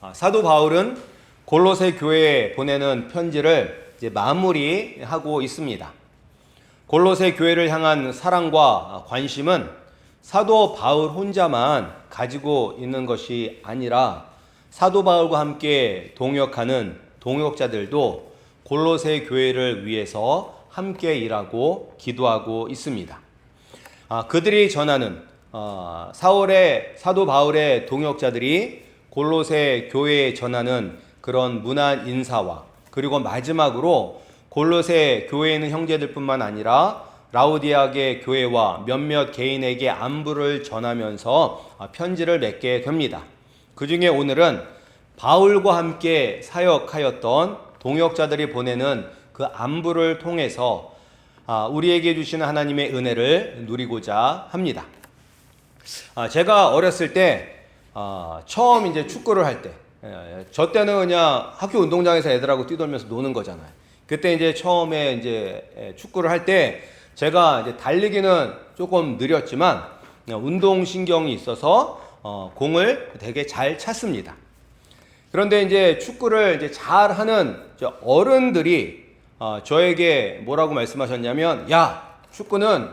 아, 사도 바울은 골로새 교회에 보내는 편지를 이제 마무리하고 있습니다. 골로새 교회를 향한 사랑과 관심은 사도 바울 혼자만 가지고 있는 것이 아니라 사도 바울과 함께 동역하는 동역자들도 골로새 교회를 위해서 함께 일하고 기도하고 있습니다. 아, 그들이 전하는 어, 사울의 사도 바울의 동역자들이 골로새 교회에 전하는 그런 문안 인사와 그리고 마지막으로 골로새 교회에 있는 형제들뿐만 아니라 라우디아계 교회와 몇몇 개인에게 안부를 전하면서 아, 편지를 맺게 됩니다. 그 중에 오늘은 바울과 함께 사역하였던 동역자들이 보내는 그 안부를 통해서 아, 우리에게 주시는 하나님의 은혜를 누리고자 합니다. 아, 제가 어렸을 때 아, 처음 이제 축구를 할 때, 예, 저 때는 그냥 학교 운동장에서 애들하고 뛰돌면서 노는 거잖아요. 그때 이제 처음에 이제 예, 축구를 할 때 제가 이제 달리기는 조금 느렸지만 운동 신경이 있어서 어, 공을 되게 잘 찼습니다. 그런데 이제 축구를 이제 잘 하는 저 어른들이 어, 저에게 뭐라고 말씀하셨냐면, 야, 축구는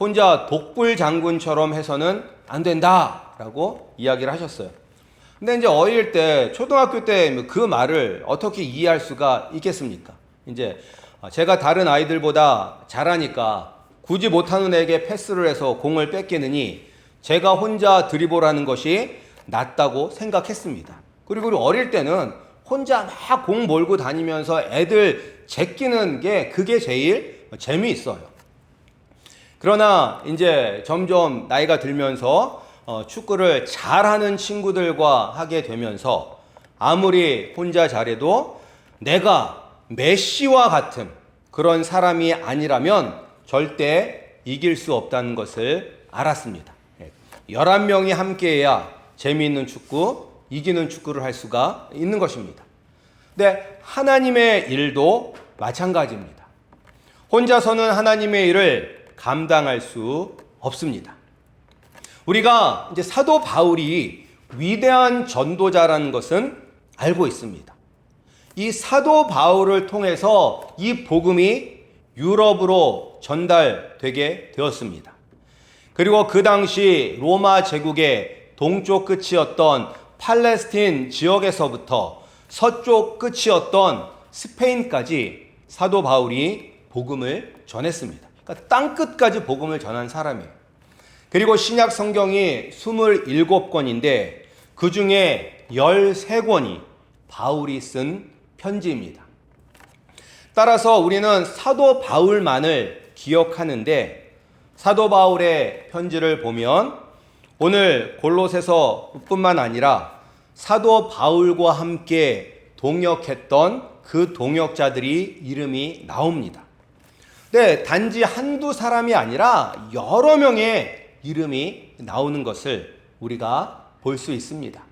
혼자 독불 장군처럼 해서는 안 된다 라고 이야기를 하셨어요. 근데 이제 어릴 때 초등학교 때 그 말을 어떻게 이해할 수가 있겠습니까? 이제 제가 다른 아이들보다 잘하니까 굳이 못하는 애에게 패스를 해서 공을 뺏기느니 제가 혼자 드리블하는 것이 낫다고 생각했습니다. 그리고 어릴 때는 혼자 막 공 몰고 다니면서 애들 제끼는 게 그게 제일 재미있어요. 그러나 이제 점점 나이가 들면서 어, 축구를 잘하는 친구들과 하게 되면서 아무리 혼자 잘해도 내가 메시와 같은 그런 사람이 아니라면 절대 이길 수 없다는 것을 알았습니다. 11명이 함께해야 재미있는 축구, 이기는 축구를 할 수가 있는 것입니다. 근데 하나님의 일도 마찬가지입니다. 혼자서는 하나님의 일을 감당할 수 없습니다. 우리가 이제 사도 바울이 위대한 전도자라는 것은 알고 있습니다. 이 사도 바울을 통해서 이 복음이 유럽으로 전달되게 되었습니다. 그리고 그 당시 로마 제국의 동쪽 끝이었던 팔레스틴 지역에서부터 서쪽 끝이었던 스페인까지 사도 바울이 복음을 전했습니다. 그러니까 땅 끝까지 복음을 전한 사람이에요. 그리고 신약 성경이 27권인데 그 중에 13권이 바울이 쓴 편지입니다. 따라서 우리는 사도 바울만을 기억하는데 사도 바울의 편지를 보면 오늘 골로새서뿐만 아니라 사도 바울과 함께 동역했던 그 동역자들이 이름이 나옵니다. 네, 단지 한두 사람이 아니라 여러 명의 이름이 나오는 것을 우리가 볼 수 있습니다.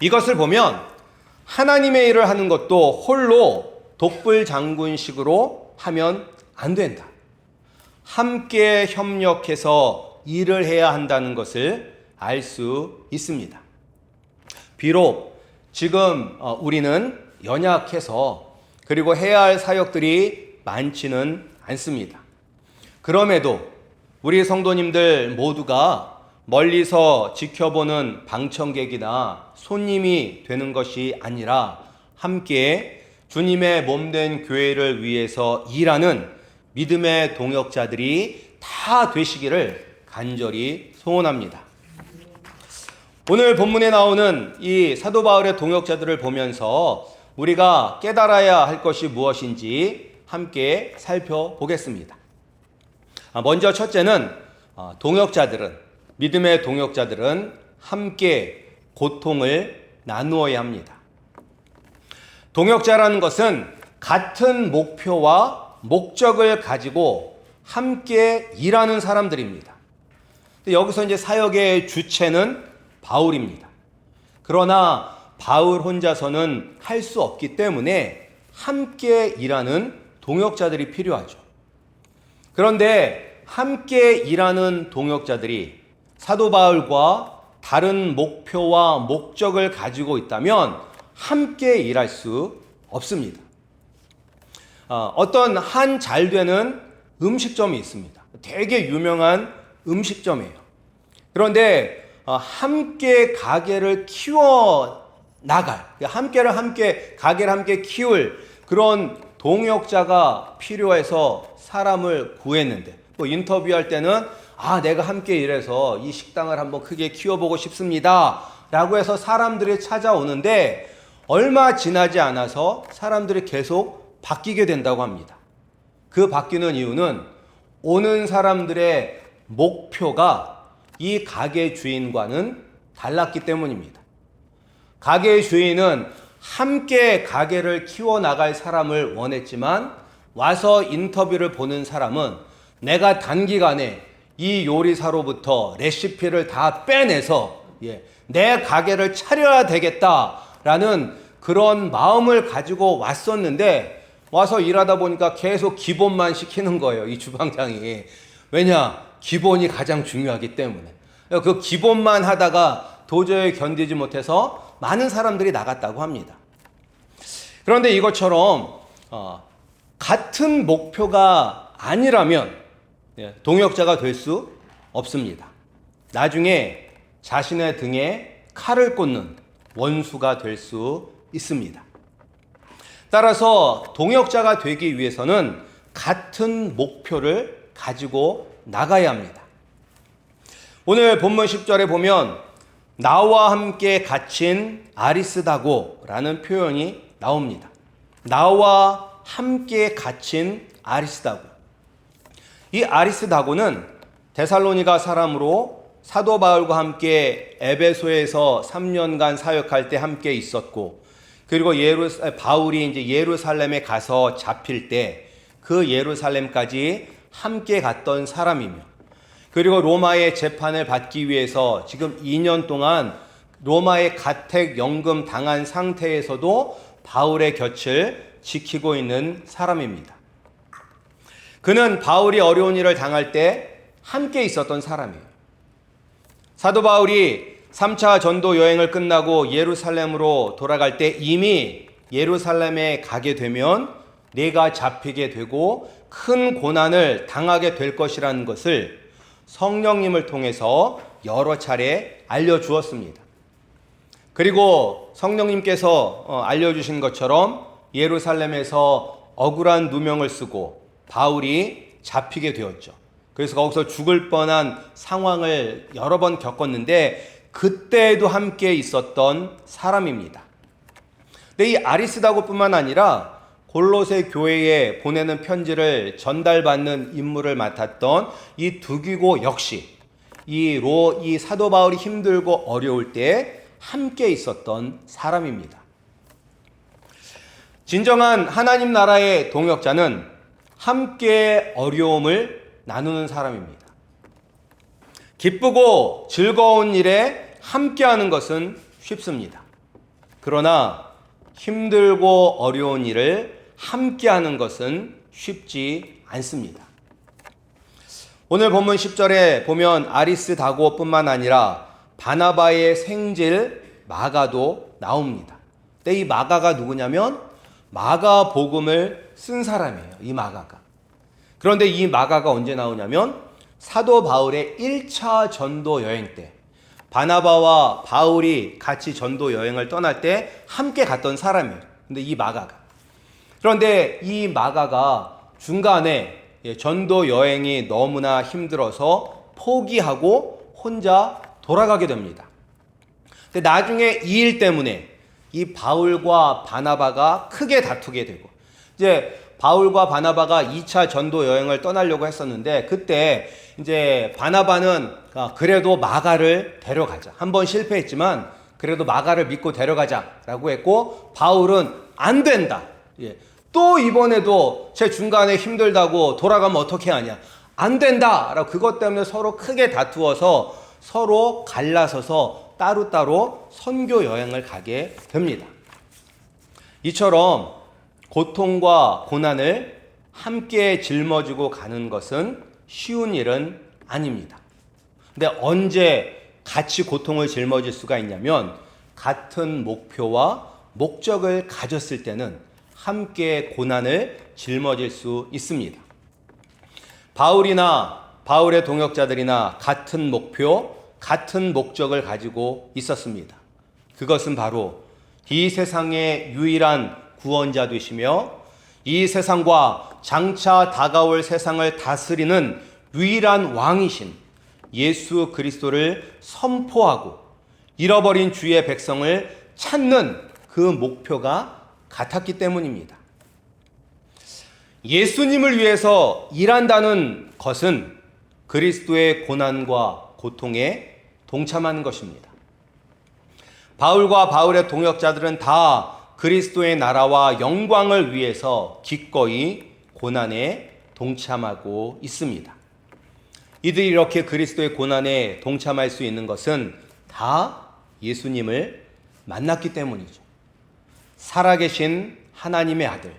이것을 보면 하나님의 일을 하는 것도 홀로 독불 장군식으로 하면 안 된다. 함께 협력해서 일을 해야 한다는 것을 알 수 있습니다. 비록 지금 어, 우리는 연약해서 그리고 해야 할 사역들이 많지는 않습니다. 그럼에도 우리 성도님들 모두가 멀리서 지켜보는 방청객이나 손님이 되는 것이 아니라 함께 주님의 몸된 교회를 위해서 일하는 믿음의 동역자들이 다 되시기를 간절히 소원합니다. 오늘 본문에 나오는 이 사도 바울의 동역자들을 보면서 우리가 깨달아야 할 것이 무엇인지 함께 살펴보겠습니다. 아, 먼저 첫째는 어, 동역자들은 믿음의 동역자들은 함께 고통을 나누어야 합니다. 동역자라는 것은 같은 목표와 목적을 가지고 함께 일하는 사람들입니다. 여기서 이제 사역의 주체는 바울입니다. 그러나 바울 혼자서는 할 수 없기 때문에 함께 일하는 동역자들이 필요하죠. 그런데 함께 일하는 동역자들이 사도 바울과 다른 목표와 목적을 가지고 있다면 함께 일할 수 없습니다. 어, 어떤 한 잘 되는 음식점이 있습니다. 되게 유명한 음식점이에요. 그런데 어, 함께 가게를 키워 나갈, 함께를 함께 가게를 함께 키울 그런 동역자가 필요해서 사람을 구했는데 뭐 인터뷰할 때는 아 내가 함께 일해서 이 식당을 한번 크게 키워보고 싶습니다 라고 해서 사람들이 찾아오는데 얼마 지나지 않아서 사람들이 계속 바뀌게 된다고 합니다. 그 바뀌는 이유는 오는 사람들의 목표가 이 가게 주인과는 달랐기 때문입니다. 가게 주인은 함께 가게를 키워나갈 사람을 원했지만 와서 인터뷰를 보는 사람은 내가 단기간에 이 요리사로부터 레시피를 다 빼내서 예, 내 가게를 차려야 되겠다라는 그런 마음을 가지고 왔었는데 와서 일하다 보니까 계속 기본만 시키는 거예요. 이 주방장이. 왜냐? 기본이 가장 중요하기 때문에. 그 기본만 하다가 도저히 견디지 못해서 많은 사람들이 나갔다고 합니다. 그런데 이것처럼 어, 같은 목표가 아니라면 예, 동역자가 될 수 없습니다. 나중에 자신의 등에 칼을 꽂는 원수가 될 수 있습니다. 따라서 동역자가 되기 위해서는 같은 목표를 가지고 나가야 합니다. 오늘 본문 10절에 보면 나와 함께 갇힌 아리스다고라는 표현이 나옵니다. 나와 함께 갇힌 아리스다고. 이 아리스다고는 데살로니가 사람으로 사도 바울과 함께 에베소에서 3년간 사역할 때 함께 있었고 그리고 예루 바울이 이제 예루살렘에 가서 잡힐 때 그 예루살렘까지 함께 갔던 사람이며 그리고 로마의 재판을 받기 위해서 지금 2년 동안 로마의 가택 연금 당한 상태에서도 바울의 곁을 지키고 있는 사람입니다. 그는 바울이 어려운 일을 당할 때 함께 있었던 사람이에요. 사도 바울이 3차 전도 여행을 끝나고 예루살렘으로 돌아갈 때 이미 예루살렘에 가게 되면 내가 잡히게 되고 큰 고난을 당하게 될 것이라는 것을 성령님을 통해서 여러 차례 알려주었습니다. 그리고 성령님께서 어, 알려주신 것처럼 예루살렘에서 억울한 누명을 쓰고 바울이 잡히게 되었죠. 그래서 거기서 죽을 뻔한 상황을 여러 번 겪었는데 그때에도 함께 있었던 사람입니다. 근데 이 아리스다고뿐만 아니라 골로새 교회에 보내는 편지를 전달받는 임무를 맡았던 이 두기고 역시 이 로 이 사도 바울이 힘들고 어려울 때 함께 있었던 사람입니다. 진정한 하나님 나라의 동역자는 함께 어려움을 나누는 사람입니다. 기쁘고 즐거운 일에 함께하는 것은 쉽습니다. 그러나 힘들고 어려운 일을 함께하는 것은 쉽지 않습니다. 오늘 본문 10절에 보면 아리스 다고뿐만 아니라 바나바의 생질 마가도 나옵니다. 근데 이 마가가 누구냐면 마가 복음을 쓴 사람이에요. 이 마가가. 그런데 이 마가가 언제 나오냐면 사도 바울의 1차 전도 여행 때 바나바와 바울이 같이 전도 여행을 떠날 때 함께 갔던 사람이에요. 근데 이 마가가 그런데 이 마가가 중간에 예, 전도 여행이 너무나 힘들어서 포기하고 혼자 돌아가게 됩니다. 근데 나중에 이 일 때문에 이 바울과 바나바가 크게 다투게 되고 이제 바울과 바나바가 2차 전도 여행을 떠나려고 했었는데 그때 이제 바나바는 아, 그래도 마가를 데려가자. 한번 실패했지만 그래도 마가를 믿고 데려가자라고 했고 바울은 안 된다. 예. 또 이번에도 제 중간에 힘들다고 돌아가면 어떻게 하냐. 안 된다. 라고 그것 때문에 서로 크게 다투어서 서로 갈라서서 따로따로 선교 여행을 가게 됩니다. 이처럼 고통과 고난을 함께 짊어지고 가는 것은 쉬운 일은 아닙니다. 근데 언제 같이 고통을 짊어질 수가 있냐면 같은 목표와 목적을 가졌을 때는 함께 고난을 짊어질 수 있습니다. 바울이나 바울의 동역자들이나 같은 목표, 같은 목적을 가지고 있었습니다. 그것은 바로 이 세상의 유일한 구원자 되시며 이 세상과 장차 다가올 세상을 다스리는 유일한 왕이신 예수 그리스도를 선포하고 잃어버린 주의 백성을 찾는 그 목표가 같았기 때문입니다. 예수님을 위해서 일한다는 것은 그리스도의 고난과 고통에 동참하는 것입니다. 바울과 바울의 동역자들은 다 그리스도의 나라와 영광을 위해서 기꺼이 고난에 동참하고 있습니다. 이들이 이렇게 그리스도의 고난에 동참할 수 있는 것은 다 예수님을 만났기 때문이죠. 살아계신 하나님의 아들,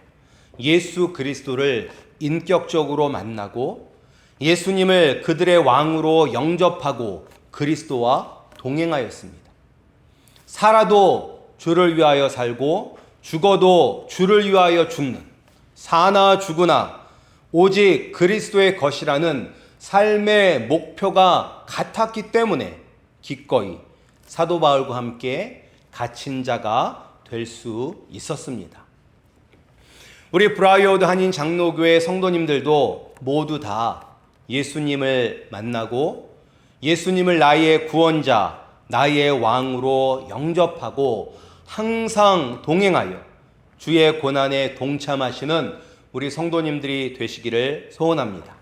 예수 그리스도를 인격적으로 만나고 예수님을 그들의 왕으로 영접하고 그리스도와 동행하였습니다. 살아도 주를 위하여 살고 죽어도 주를 위하여 죽는 사나 죽으나 오직 그리스도의 것이라는 삶의 목표가 같았기 때문에 기꺼이 사도 바울과 함께 갇힌 자가 될 수 있었습니다. 우리 브라이어드 한인 장로교회 성도님들도 모두 다 예수님을 만나고 예수님을 나의 구원자, 나의 왕으로 영접하고 항상 동행하여 주의 고난에 동참하시는 우리 성도님들이 되시기를 소원합니다.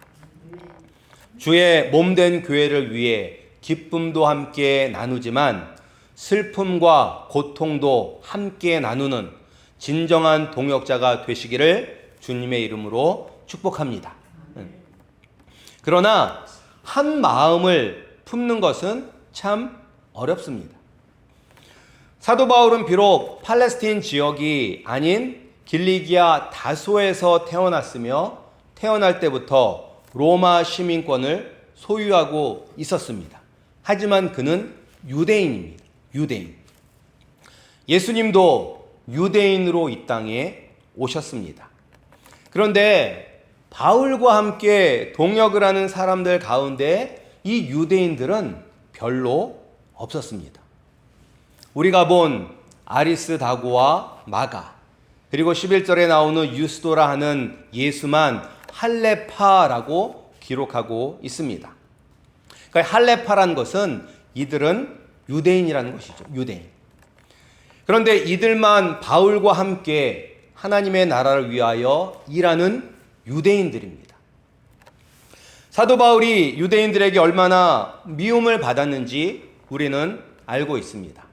주의 몸된 교회를 위해 기쁨도 함께 나누지만 슬픔과 고통도 함께 나누는 진정한 동역자가 되시기를 주님의 이름으로 축복합니다. 그러나 한 마음을 품는 것은 참 어렵습니다. 사도 바울은 비록 팔레스틴 지역이 아닌 길리기아 다소에서 태어났으며 태어날 때부터 로마 시민권을 소유하고 있었습니다. 하지만 그는 유대인입니다. 유대인. 예수님도 유대인으로 이 땅에 오셨습니다. 그런데 바울과 함께 동역을 하는 사람들 가운데 이 유대인들은 별로 없었습니다. 우리가 본 아리스 다고와 마가 그리고 11절에 나오는 유스도라 하는 예수만 할레파라고 기록하고 있습니다. 그러니까 할레파란 것은 이들은 유대인이라는 것이죠. 유대인. 그런데 이들만 바울과 함께 하나님의 나라를 위하여 일하는 유대인들입니다. 사도 바울이 유대인들에게 얼마나 미움을 받았는지 우리는 알고 있습니다.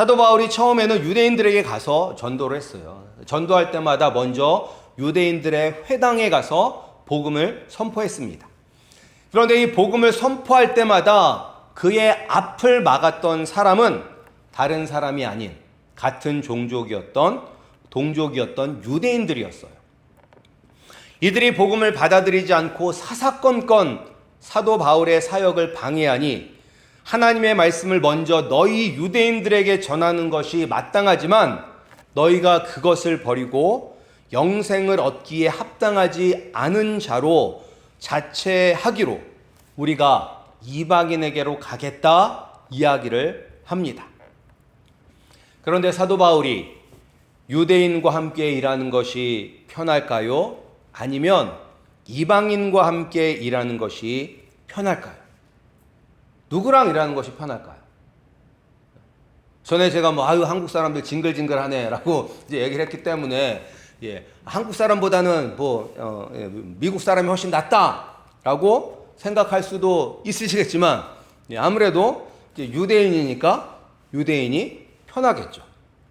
사도 바울이 처음에는 유대인들에게 가서 전도를 했어요. 전도할 때마다 먼저 유대인들의 회당에 가서 복음을 선포했습니다. 그런데 이 복음을 선포할 때마다 그의 앞을 막았던 사람은 다른 사람이 아닌 같은 종족이었던 동족이었던 유대인들이었어요. 이들이 복음을 받아들이지 않고 사사건건 사도 바울의 사역을 방해하니 하나님의 말씀을 먼저 너희 유대인들에게 전하는 것이 마땅하지만 너희가 그것을 버리고 영생을 얻기에 합당하지 않은 자로 자체하기로 우리가 이방인에게로 가겠다 이야기를 합니다. 그런데 사도 바울이 유대인과 함께 일하는 것이 편할까요? 아니면 이방인과 함께 일하는 것이 편할까요? 누구랑 일하는 것이 편할까요? 전에 제가 뭐 아유 한국 사람들 징글징글하네라고 이제 얘기를 했기 때문에 예, 한국 사람보다는 뭐 어, 예, 미국 사람이 훨씬 낫다라고 생각할 수도 있으시겠지만 예, 아무래도 유대인이니까 유대인이 편하겠죠.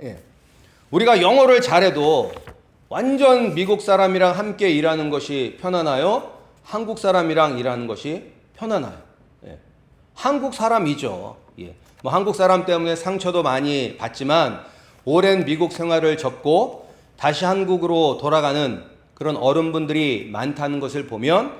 예. 우리가 영어를 잘해도 완전 미국 사람이랑 함께 일하는 것이 편하나요? 한국 사람이랑 일하는 것이 편하나요? 예. 한국 사람이죠. 예. 뭐 한국 사람 때문에 상처도 많이 받지만 오랜 미국 생활을 접고 다시 한국으로 돌아가는 그런 어른분들이 많다는 것을 보면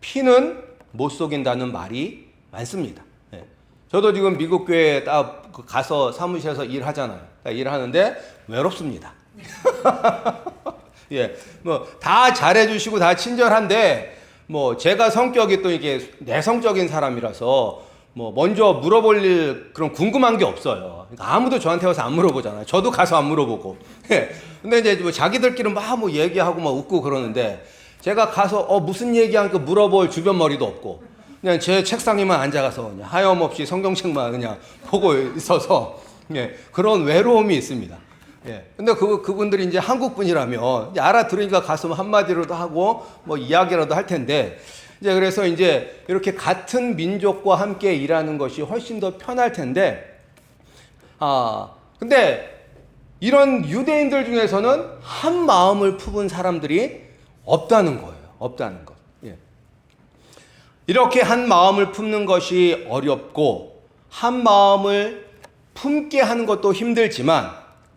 피는 못 속인다는 말이 많습니다. 예. 저도 지금 미국 교회에 딱그 가서 사무실에서 일하잖아요. 딱 일하는데 외롭습니다. 예, 뭐 다 잘해주시고 다 친절한데 뭐 제가 성격이 또 이게 내성적인 사람이라서 뭐 먼저 물어볼 일 그런 궁금한 게 없어요. 그러니까 아무도 저한테 와서 안 물어보잖아요. 저도 가서 안 물어보고. 예. 근데 이제 뭐 자기들끼리 막 뭐 얘기하고 막 웃고 그러는데 제가 가서 어 무슨 얘기하니까 물어볼 주변 머리도 없고 그냥 제 책상에만 앉아가서 그냥 하염없이 성경책만 그냥 보고 있어서 예, 그런 외로움이 있습니다. 예. 근데 그, 그분들이 이제 한국 분이라면 알아들으니까 가서 한마디로도 하고 뭐 이야기라도 할 텐데 이제 그래서 이제 이렇게 같은 민족과 함께 일하는 것이 훨씬 더 편할 텐데 아, 근데 이런 유대인들 중에서는 한 마음을 품은 사람들이 없다는 거예요. 없다는 것. 예. 이렇게 한 마음을 품는 것이 어렵고 한 마음을 품게 하는 것도 힘들지만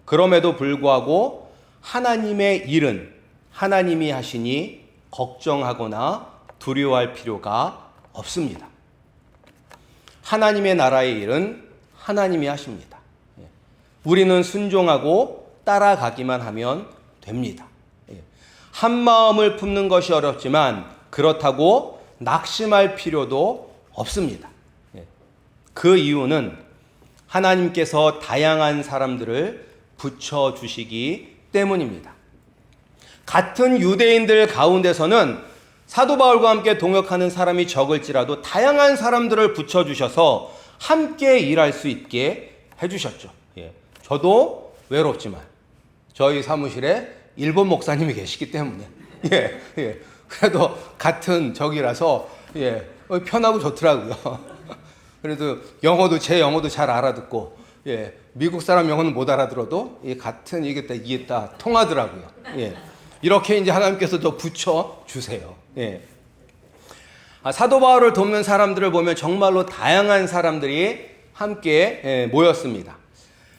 그럼에도 불구하고 하나님의 일은 하나님이 하시니 걱정하거나 두려워할 필요가 없습니다. 하나님의 나라의 일은 하나님이 하십니다. 예. 우리는 순종하고 따라가기만 하면 됩니다. 예. 한 마음을 품는 것이 어렵지만 그렇다고 낙심할 필요도 없습니다. 예. 그 이유는 하나님께서 다양한 사람들을 붙여 주시기 때문입니다. 같은 유대인들 가운데서는 사도 바울과 함께 동역하는 사람이 적을지라도 다양한 사람들을 붙여주셔서 함께 일할 수 있게 해주셨죠. 예. 저도 외롭지만 저희 사무실에 일본 목사님이 계시기 때문에 예, 예. 그래도 같은 적이라서 예, 어, 편하고 좋더라고요. 그래도 영어도 제 영어도 잘 알아듣고 예, 미국 사람 영어는 못 알아들어도 이 같은 이게 다 이게 다 통하더라고요. 예. 이렇게 이제 하나님께서 더 붙여 주세요. 예. 아, 사도 바울을 돕는 사람들을 보면 정말로 다양한 사람들이 함께 예, 모였습니다.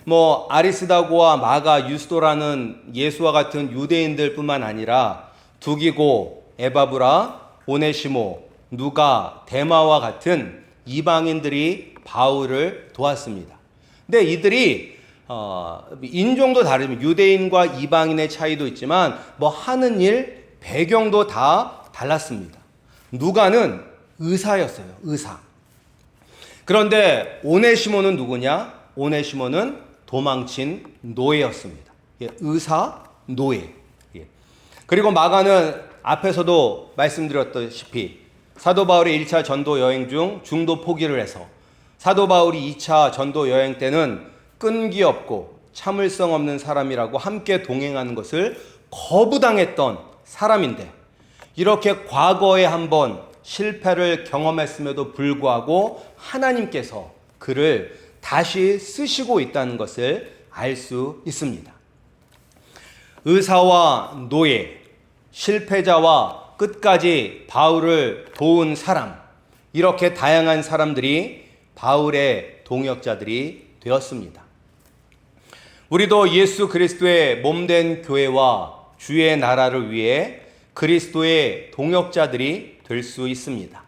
뭐 아리스다고와 마가 유스도라는 예수와 같은 유대인들뿐만 아니라 두기고 에바브라 오네시모 누가 데마와 같은 이방인들이 바울을 도왔습니다. 근데 이들이 어, 인종도 다르면 유대인과 이방인의 차이도 있지만 뭐 하는 일 배경도 다 달랐습니다. 누가는 의사였어요. 의사. 그런데 오네시모는 누구냐? 오네시모는 도망친 노예였습니다. 예, 의사, 노예. 예. 그리고 마가는 앞에서도 말씀드렸다시피 사도 바울의 1차 전도 여행 중 중도 포기를 해서 사도 바울이 2차 전도 여행 때는 끈기 없고 참을성 없는 사람이라고 함께 동행하는 것을 거부당했던 사람인데 이렇게 과거에 한번 실패를 경험했음에도 불구하고 하나님께서 그를 다시 쓰시고 있다는 것을 알 수 있습니다. 의사와 노예, 실패자와 끝까지 바울을 도운 사람, 이렇게 다양한 사람들이 바울의 동역자들이 되었습니다. 우리도 예수 그리스도의 몸된 교회와 주의 나라를 위해 그리스도의 동역자들이 될 수 있습니다.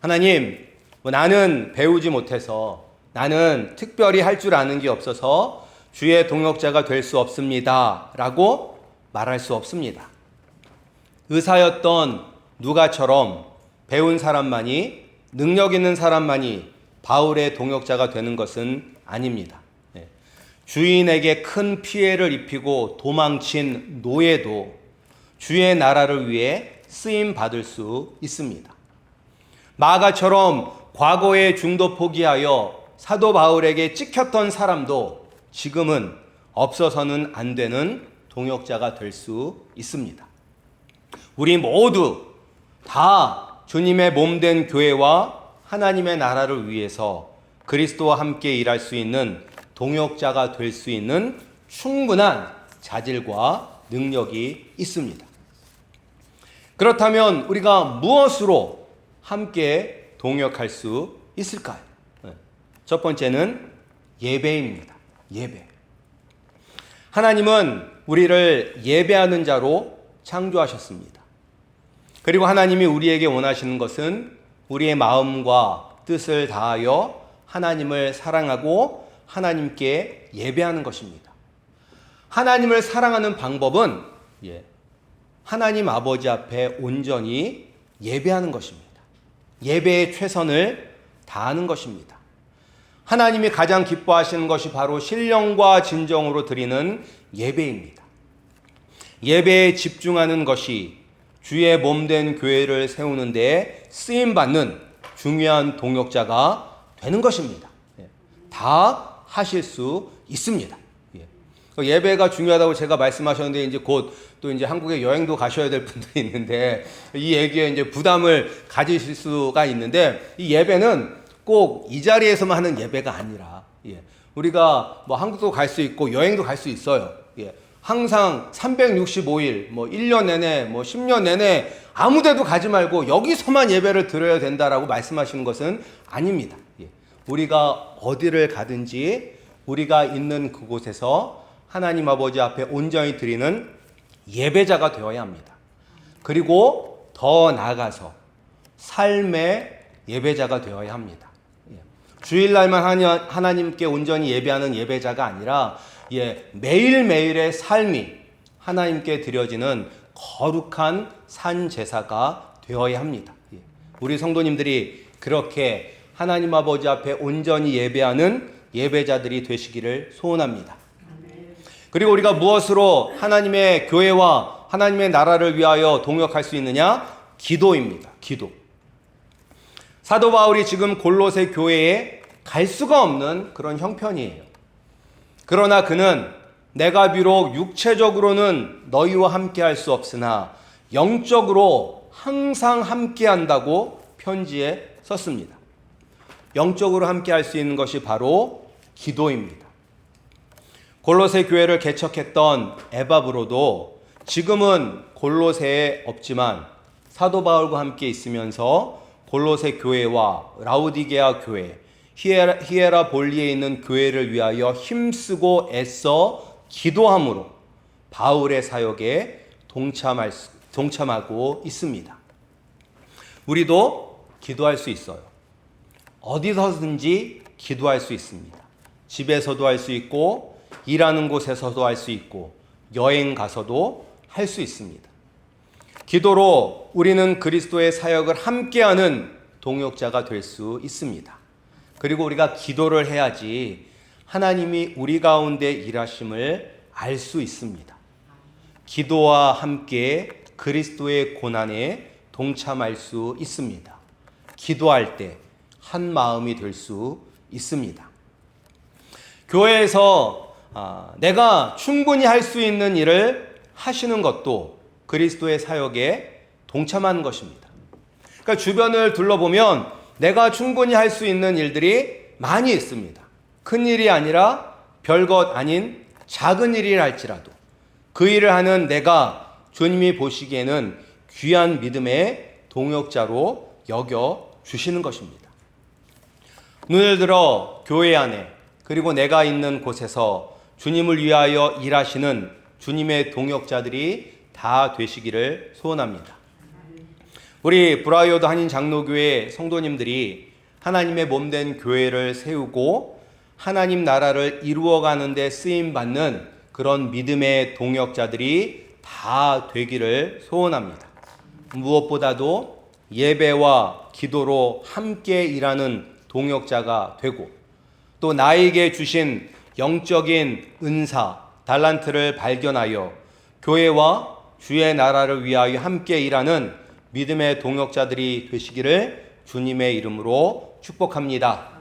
하나님, 뭐 나는 배우지 못해서 나는 특별히 할 줄 아는 게 없어서 주의 동역자가 될 수 없습니다. 라고 말할 수 없습니다. 의사였던 누가처럼 배운 사람만이 능력 있는 사람만이 바울의 동역자가 되는 것은 아닙니다. 예. 주인에게 큰 피해를 입히고 도망친 노예도 주의 나라를 위해 쓰임 받을 수 있습니다. 마가처럼 과거에 중도 포기하여 사도 바울에게 찍혔던 사람도 지금은 없어서는 안 되는 동역자가 될 수 있습니다. 우리 모두 다 주님의 몸 된 교회와 하나님의 나라를 위해서 그리스도와 함께 일할 수 있는 동역자가 될 수 있는 충분한 자질과 능력이 있습니다. 그렇다면 우리가 무엇으로 함께 동역할 수 있을까요? 네. 첫 번째는 예배입니다. 예배. 하나님은 우리를 예배하는 자로 창조하셨습니다. 그리고 하나님이 우리에게 원하시는 것은 우리의 마음과 뜻을 다하여 하나님을 사랑하고 하나님께 예배하는 것입니다. 하나님을 사랑하는 방법은 예, 하나님 아버지 앞에 온전히 예배하는 것입니다. 예배에 최선을 다하는 것입니다. 하나님이 가장 기뻐하시는 것이 바로 신령과 진정으로 드리는 예배입니다. 예배에 집중하는 것이 주의 몸 된 교회를 세우는 데 쓰임 받는 중요한 동역자가 되는 것입니다. 예, 다 하실 수 있습니다. 예. 그 예배가 중요하다고 제가 말씀하셨는데 이제 곧 또 이제 한국에 여행도 가셔야 될 분들이 있는데 이 얘기에 이제 부담을 가지실 수가 있는데 이 예배는 꼭 이 자리에서만 하는 예배가 아니라 예. 우리가 뭐 한국도 갈 수 있고 여행도 갈 수 있어요. 예. 항상 365일, 뭐 1년 내내, 뭐 10년 내내 아무 데도 가지 말고 여기서만 예배를 드려야 된다라고 말씀하시는 것은 아닙니다. 예. 우리가 어디를 가든지 우리가 있는 그곳에서 하나님 아버지 앞에 온전히 드리는 예배자가 되어야 합니다. 그리고 더 나아가서 삶의 예배자가 되어야 합니다. 예. 주일날만 하나님께 온전히 예배하는 예배자가 아니라 예, 매일매일의 삶이 하나님께 드려지는 거룩한 산 제사가 되어야 합니다. 예. 우리 성도님들이 그렇게 하나님 아버지 앞에 온전히 예배하는 예배자들이 되시기를 소원합니다. 그리고 우리가 무엇으로 하나님의 교회와 하나님의 나라를 위하여 동역할 수 있느냐? 기도입니다. 기도. 사도 바울이 지금 골로새 교회에 갈 수가 없는 그런 형편이에요. 그러나 그는 내가 비록 육체적으로는 너희와 함께 할 수 없으나 영적으로 항상 함께 한다고 편지에 썼습니다. 영적으로 함께 할 수 있는 것이 바로 기도입니다. 골로새 교회를 개척했던 에바브로도 지금은 골로새에 없지만 사도 바울과 함께 있으면서 골로새 교회와 라우디게아 교회, 히에라, 히에라 볼리에 있는 교회를 위하여 힘쓰고 애써 기도함으로 바울의 사역에 동참할 수, 동참하고 있습니다. 우리도 기도할 수 있어요. 어디서든지 기도할 수 있습니다. 집에서도 할 수 있고 일하는 곳에서도 할 수 있고 여행 가서도 할 수 있습니다. 기도로 우리는 그리스도의 사역을 함께하는 동역자가 될 수 있습니다. 그리고 우리가 기도를 해야지 하나님이 우리 가운데 일하심을 알 수 있습니다. 기도와 함께 그리스도의 고난에 동참할 수 있습니다. 기도할 때 한 마음이 될 수 있습니다. 교회에서 아, 내가 충분히 할 수 있는 일을 하시는 것도 그리스도의 사역에 동참하는 것입니다. 그러니까 주변을 둘러보면 내가 충분히 할 수 있는 일들이 많이 있습니다. 큰 일이 아니라 별것 아닌 작은 일이라 할지라도 그 일을 하는 내가 주님이 보시기에는 귀한 믿음의 동역자로 여겨 주시는 것입니다. 눈을 들어 교회 안에 그리고 내가 있는 곳에서 주님을 위하여 일하시는 주님의 동역자들이 다 되시기를 소원합니다. 우리 브라이어드 한인 장로교회 성도님들이 하나님의 몸 된 교회를 세우고 하나님 나라를 이루어 가는 데 쓰임 받는 그런 믿음의 동역자들이 다 되기를 소원합니다. 무엇보다도 예배와 기도로 함께 일하는 동역자가 되고 또 나에게 주신 영적인 은사, 달란트를 발견하여 교회와 주의 나라를 위하여 함께 일하는 믿음의 동역자들이 되시기를 주님의 이름으로 축복합니다.